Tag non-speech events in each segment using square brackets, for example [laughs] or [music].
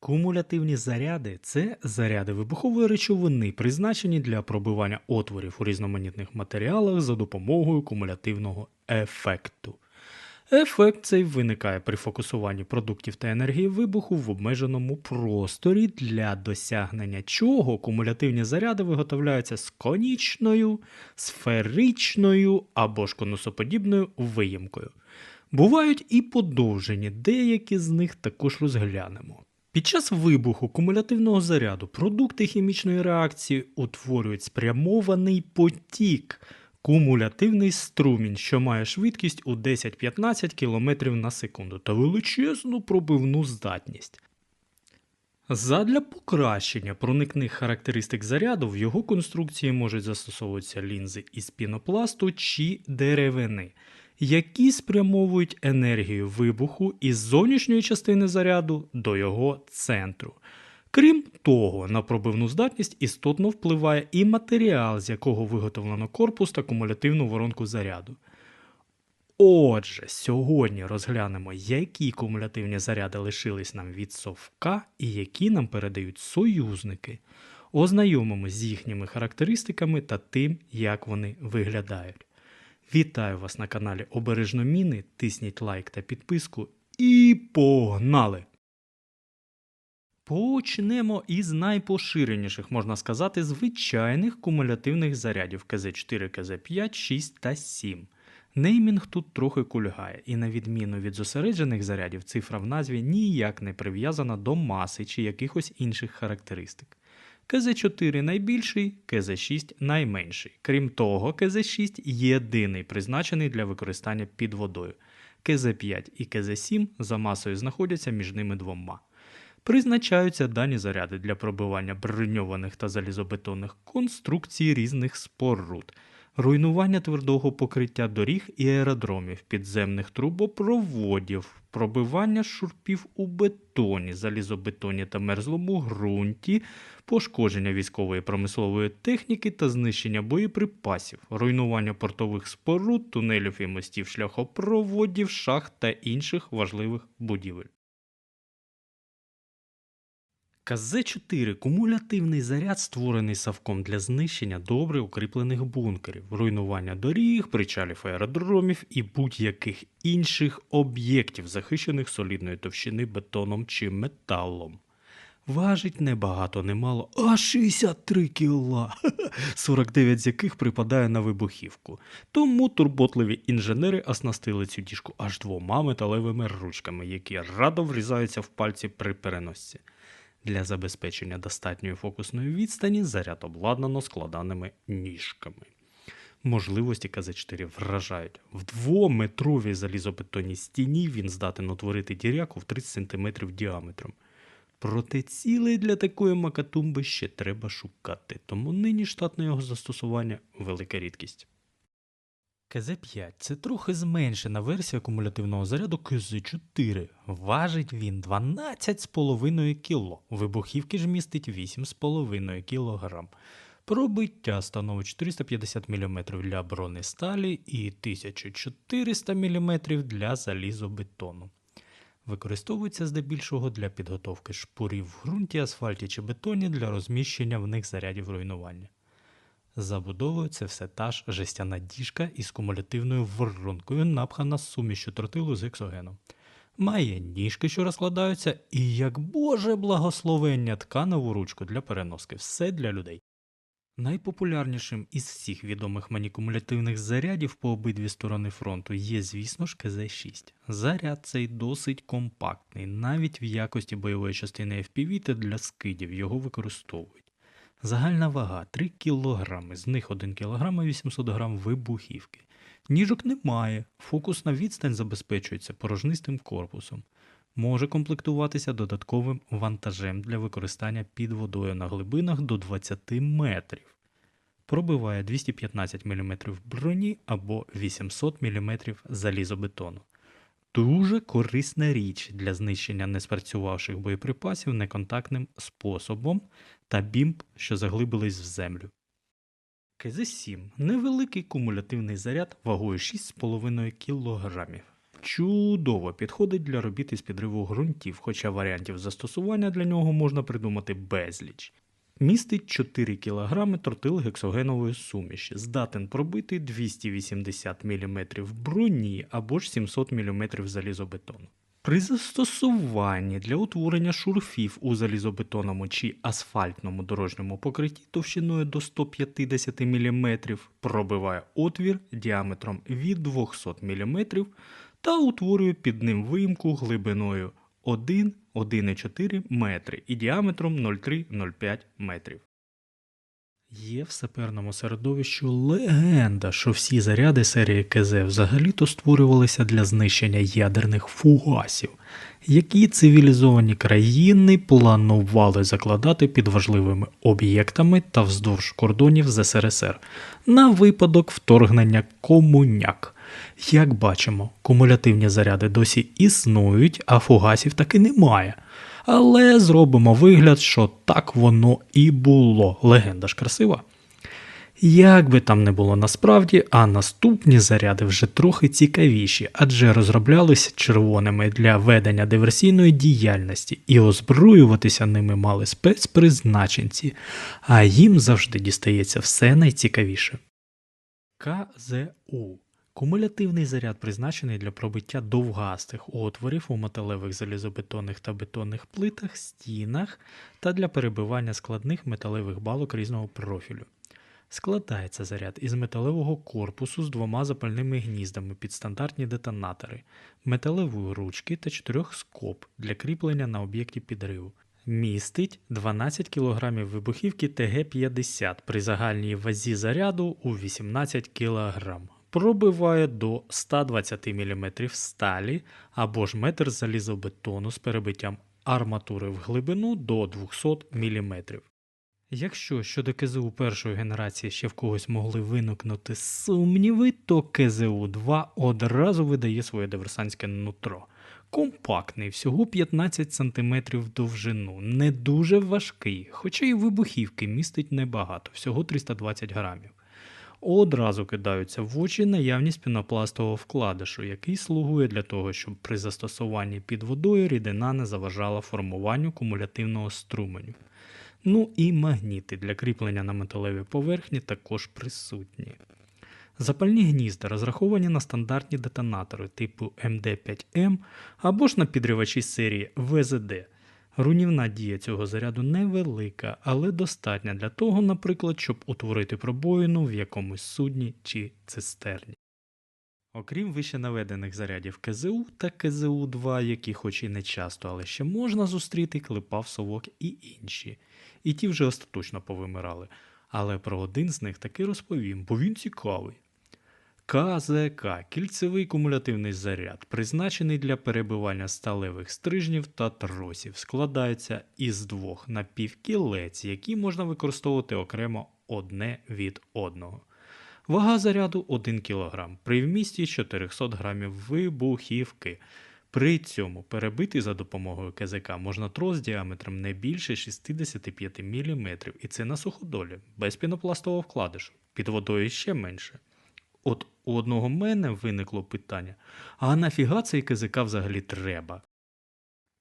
Кумулятивні заряди це заряди вибухової речовини, призначені для пробивання отворів у різноманітних матеріалах за допомогою кумулятивного ефекту. Ефект цей виникає при фокусуванні продуктів та енергії вибуху в обмеженому просторі, для досягнення чого кумулятивні заряди виготовляються з конічною, сферичною або ж конусоподібною виїмкою. Бувають і подовжені, деякі з них також розглянемо. Під час вибуху кумулятивного заряду продукти хімічної реакції утворюють спрямований потік, кумулятивний струмінь, що має швидкість у 10-15 км на секунду та величезну пробивну здатність. Задля покращення проникних характеристик заряду в його конструкції можуть застосовуватися лінзи із пінопласту чи деревини, які спрямовують енергію вибуху із зовнішньої частини заряду до його центру. Крім того, на пробивну здатність істотно впливає і матеріал, з якого виготовлено корпус та кумулятивну воронку заряду. Отже, сьогодні розглянемо, які кумулятивні заряди лишились нам від совка і які нам передають союзники. Ознайомимось з їхніми характеристиками та тим, як вони виглядають. Вітаю вас на каналі Обережно Міни. Тисніть лайк та підписку і погнали! Почнемо із найпоширеніших, можна сказати, звичайних кумулятивних зарядів КЗ4, КЗ5, 6 та 7. Неймінг тут трохи кульгає, і на відміну від зосереджених зарядів, цифра в назві ніяк не прив'язана до маси чи якихось інших характеристик. КЗ4 найбільший, КЗ6 найменший. Крім того, КЗ6 єдиний призначений для використання під водою. КЗ5 і КЗ7 за масою знаходяться між ними двома. Призначаються дані заряди для пробивання броньованих та залізобетонних конструкцій різних споруд, руйнування твердого покриття доріг і аеродромів, підземних трубопроводів, пробивання шурпів у бетоні, залізобетоні та мерзлому ґрунті, пошкодження військової промислової техніки та знищення боєприпасів, руйнування портових споруд, тунелів і мостів шляхопроводів, шахт та інших важливих будівель. КЗ-4 кумулятивний заряд, створений Савком для знищення добре укріплених бункерів, руйнування доріг, причалів аеродромів і будь-яких інших об'єктів, захищених солідної товщини бетоном чи металом. Важить небагато, немало, а 63 кіла, [laughs] 49 з яких припадає на вибухівку. Тому турботливі інженери оснастили цю діжку аж двома металевими ручками, які радо врізаються в пальці при переносці. Для забезпечення достатньої фокусної відстані заряд обладнано складаними ніжками. Можливості КЗ-4 вражають. В двометровій залізобетонній стіні він здатен утворити діряку в 30 см діаметром. Проте цілей для такої макатумби ще треба шукати, тому нині штатне його застосування велика рідкість. КЗ-5 це трохи зменшена версія кумулятивного заряду КЗ-4. Важить він 12,5 кг. Вибухівки ж містить 8,5 кг. Пробиття становить 450 мм для бронесталі і 1400 мм для залізобетону. Використовується здебільшого для підготовки шпурів в ґрунті, асфальті чи бетоні для розміщення в них зарядів руйнування. Забудовою це все та ж жестяна діжка із кумулятивною воронкою, напхана сумішю тротилу з гексогеном. Має ніжки, що розкладаються, і як Боже благословення тканеву ручку для переноски. Все для людей. Найпопулярнішим із всіх відомих мені кумулятивних зарядів по обидві сторони фронту є, звісно ж, КЗ-6. Заряд цей досить компактний, навіть в якості бойової частини FPV та для скидів його використовують. Загальна вага 3 кг, з них 1 кг 800 г вибухівки. Ніжок немає, фокусна відстань забезпечується порожнистим корпусом. Може комплектуватися додатковим вантажем для використання під водою на глибинах до 20 метрів. Пробиває 215 мм броні або 800 мм залізобетону. Дуже корисна річ для знищення неспрацювавших боєприпасів неконтактним способом та бімб, що заглибились в землю. КЗ-7 невеликий кумулятивний заряд вагою 6,5 кг. чудово підходить для робіт із підриву ґрунтів, хоча варіантів застосування для нього можна придумати безліч. Містить 4 кг тротилгексогенової суміші, здатен пробити 280 мм броні або ж 700 мм залізобетону. При застосуванні для утворення шурфів у залізобетонному чи асфальтному дорожньому покритті товщиною до 150 мм пробиває отвір діаметром від 200 мм та утворює під ним виїмку глибиною 1 1,4 метри і діаметром 0,3-0,5 метрів. Є в саперному середовищі легенда, що всі заряди серії КЗ взагалі-то створювалися для знищення ядерних фугасів, які цивілізовані країни планували закладати під важливими об'єктами та вздовж кордонів з СРСР на випадок вторгнення комуняк. Як бачимо, кумулятивні заряди досі існують, а фугасів таки немає. Але зробимо вигляд, що так воно і було. Легенда ж красива. Як би там не було насправді, а наступні заряди вже трохи цікавіші, адже розроблялися червоними для ведення диверсійної діяльності і озброюватися ними мали спецпризначенці, а їм завжди дістається все найцікавіше. КЗУ Кумулятивний заряд призначений для пробиття довгастих отворів у металевих залізобетонних та бетонних плитах, стінах та для перебивання складних металевих балок різного профілю. Складається заряд із металевого корпусу з двома запальними гніздами під стандартні детонатори, металевої ручки та чотирьох скоб для кріплення на об'єкті підриву. Містить 12 кг вибухівки ТГ-50 при загальній вазі заряду у 18 кг пробиває до 120 мм сталі або ж метр залізобетону з перебиттям арматури в глибину до 200 мм. Якщо щодо КЗУ першої генерації ще в когось могли виникнути сумніви, то КЗУ-2 одразу видає своє диверсантське нутро. Компактний, всього 15 см в довжину, не дуже важкий, хоча й вибухівки містить небагато, всього 320 грамів одразу кидаються в очі наявність пінопластового вкладишу, який слугує для того, щоб при застосуванні під водою рідина не заважала формуванню кумулятивного струменю. Ну і магніти для кріплення на металевій поверхні також присутні. Запальні гнізда розраховані на стандартні детонатори типу МД5М або ж на підривачі серії ВЗД. Руйнівна дія цього заряду невелика, але достатня для того, наприклад, щоб утворити пробоїну в якомусь судні чи цистерні. Окрім вище наведених зарядів КЗУ та КЗУ-2, які хоч і не часто, але ще можна зустріти, клепав совок і інші, і ті вже остаточно повимирали. Але про один з них таки розповім, бо він цікавий. КЗК кільцевий кумулятивний заряд, призначений для перебивання сталевих стрижнів та тросів, складається із двох напівкілець, які можна використовувати окремо одне від одного. Вага заряду 1 кг при вмісті 400 г вибухівки. При цьому перебити за допомогою КЗК можна трос діаметром не більше 65 мм, і це на суходолі, без пінопластового вкладишу, під водою ще менше. От у одного мене виникло питання: а нафіга цей КЗК взагалі треба?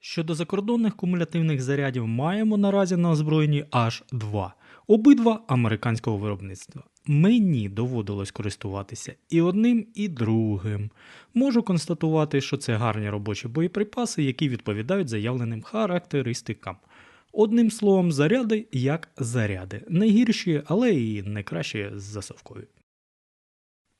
Щодо закордонних кумулятивних зарядів маємо наразі на озброєнні аж два, обидва американського виробництва. Мені доводилось користуватися і одним, і другим. Можу констатувати, що це гарні робочі боєприпаси, які відповідають заявленим характеристикам. Одним словом, заряди як заряди, не гірші, але і не кращі за совкові.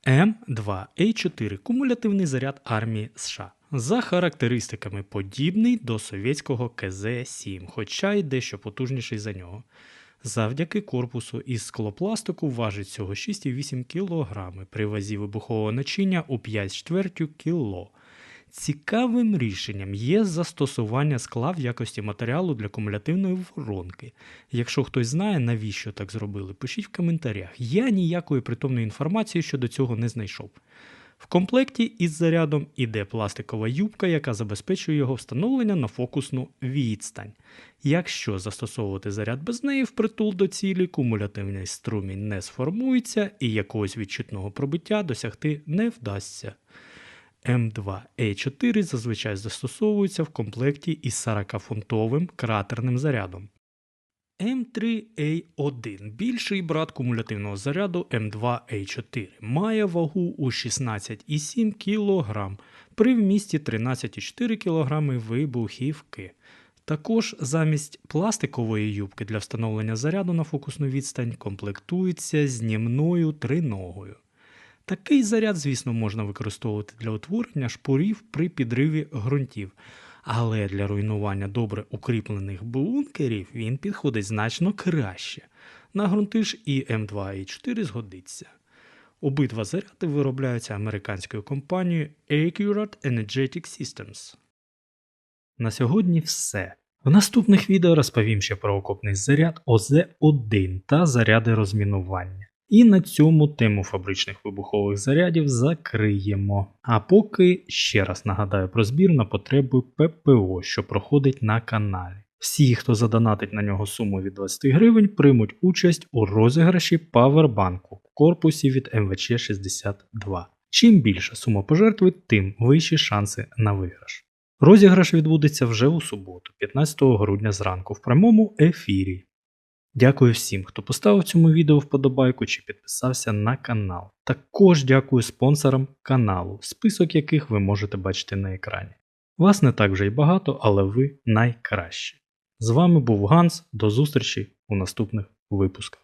М2А4 кумулятивний заряд армії США. За характеристиками подібний до совєтського КЗ-7, хоча й дещо потужніший за нього. Завдяки корпусу із склопластику важить всього 6,8 кг при вазі вибухового начиння у 5,4 кг. Цікавим рішенням є застосування скла в якості матеріалу для кумулятивної воронки. Якщо хтось знає, навіщо так зробили, пишіть в коментарях. Я ніякої притомної інформації щодо цього не знайшов. В комплекті із зарядом іде пластикова юбка, яка забезпечує його встановлення на фокусну відстань. Якщо застосовувати заряд без неї впритул до цілі, кумулятивний струмінь не сформується і якогось відчутного пробиття досягти не вдасться. М2А4 зазвичай застосовується в комплекті із 40-фунтовим кратерним зарядом. М3А1 більший брат кумулятивного заряду М2А4 має вагу у 16,7 кг при вмісті 13,4 кг вибухівки. Також замість пластикової юбки для встановлення заряду на фокусну відстань комплектується знімною триногою. Такий заряд, звісно, можна використовувати для утворення шпурів при підриві ґрунтів, але для руйнування добре укріплених бункерів він підходить значно краще. На ґрунти ж і М2А4 згодиться. Обидва заряди виробляються американською компанією Accurate Energetic Systems. На сьогодні все. В наступних відео розповім ще про окопний заряд ОЗ-1 та заряди розмінування. І на цьому тему фабричних вибухових зарядів закриємо. А поки ще раз нагадаю про збір на потреби ППО, що проходить на каналі. Всі, хто задонатить на нього суму від 20 гривень, приймуть участь у розіграші павербанку в корпусі від МВЧ 62. Чим більша сума пожертви, тим вищі шанси на виграш. Розіграш відбудеться вже у суботу, 15 грудня зранку, в прямому ефірі. Дякую всім, хто поставив цьому відео вподобайку чи підписався на канал. Також дякую спонсорам каналу, список яких ви можете бачити на екрані. Вас не так вже й багато, але ви найкращі. З вами був Ганс. До зустрічі у наступних випусках.